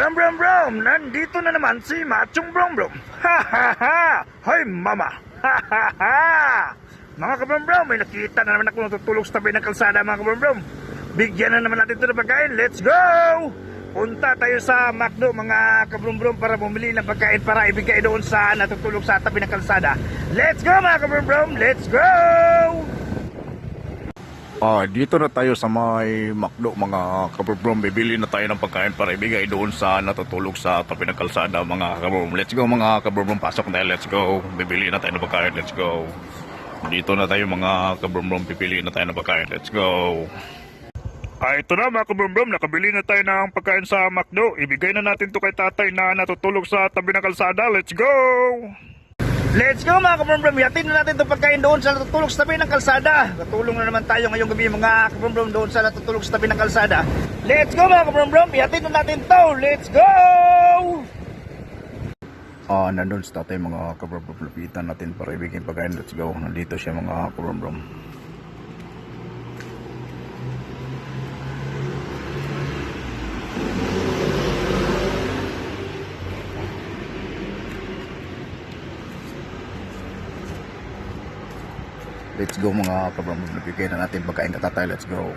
Brom Brom Brom! Nandito na naman si Machong Brom Brom! Ha ha ha! Hoy mama! Ha ha ha! Mga kabrom Brom, may nakita na naman ako natutulog sa tabi ng kalsada mga kabrom Brom. Bigyan na naman natin ito ng pagkain. Let's go! Punta tayo sa McDo mga kabrom Brom para bumili ng pagkain para ibigay doon sa natutulog sa tabi ng kalsada. Let's go mga kabrom Brom! Let's go! Ah, dito na tayo sa may McDo mga kabrom. Bibili na tayo ng pagkain para ibigay doon sa natutulog sa tabi ng kalsada mga kabrom. Let's go mga kabrom. Pasok na let's go. Bibili na tayo ng pagkain. Let's go. Dito na tayo mga kabrom. Pipili na tayo ng pagkain. Let's go. Ah, ito na mga kabrom nakabili na tayo ng pagkain sa McDo. Ibigay na natin to kay tatay na natutulog sa tabi ng kalsada. Let's go! Let's go mga kabrom Yatin na natin itong pagkain doon sa natutulog sa tabi ng kalsada. Katulong na naman tayo ngayong gabi mga kabrom doon sa natutulog sa tabi ng kalsada. Let's go mga kabrom Yatin na natin to. Let's go! Ah, nandun sa tatay mga kabrom. Lapitan natin para ibigay pagkain. Let's go. Nandito siya mga kabrom. Let's go mga kabrom. Nabigay na natin pagkain katatay. Let's go.